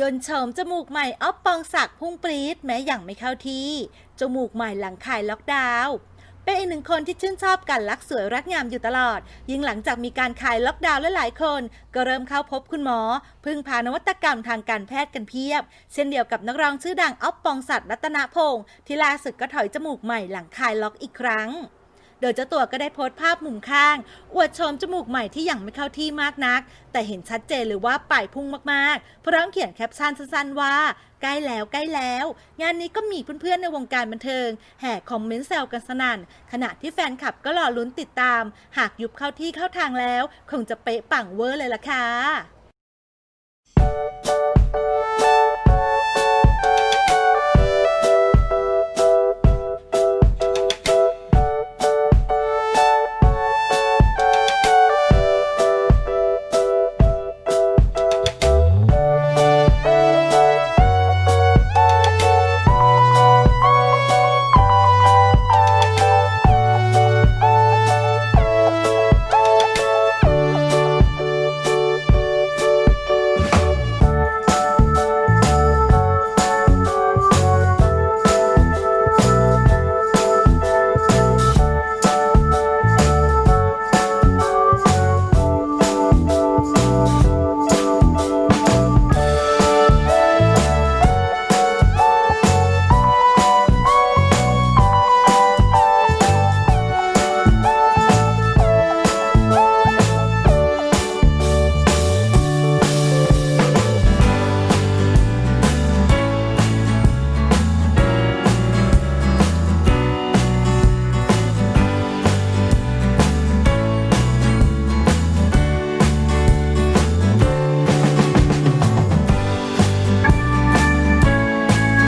ยนต์โฉมจมูกใหม่อ๊อฟปองศักดิ์พุ่งปรี๊ดแม้อย่างไม่เข้าที่ จมูกใหม่หลังคายล็อกดาวน์เป็นอีกหนึ่งคนที่ชื่นชอบการรักสวยรักงามอยู่ตลอด ยิ่งหลังจากมีการคลายล็อกดาวน์และหลายคน ก็เริ่มเข้าพบคุณหมอ พึ่งพานวัตกรรมทางการแพทย์กันเพียบ เช่นเดียวกับนักร้องชื่อดังอ๊อฟปองศักดิ์รัตนพงศ์ที่ล่าสุดก็ถอยจมูกใหม่หลังคลายล็อกอีกครั้ง โดยเจ้าตัวก็ได้โพสต์ภาพมุมข้าง อวดชมจมูกใหม่ที่ยังไม่เข้าที่มากนัก แต่เห็นชัดเจนเลยว่าป่ายพุ่งมากๆ พร้อมเขียนแคปชั่นสั้นๆว่าใกล้แล้วใกล้แล้ว งานนี้ก็มีเพื่อนๆ ในวงการบันเทิง แห่คอมเมนต์แซวกันสนั่น ขณะที่แฟนคลับก็รอลุ้นติดตาม หากยุบเข้าที่เข้าทางแล้ว คงจะเป๊ะปังเวอร์เลยล่ะค่ะ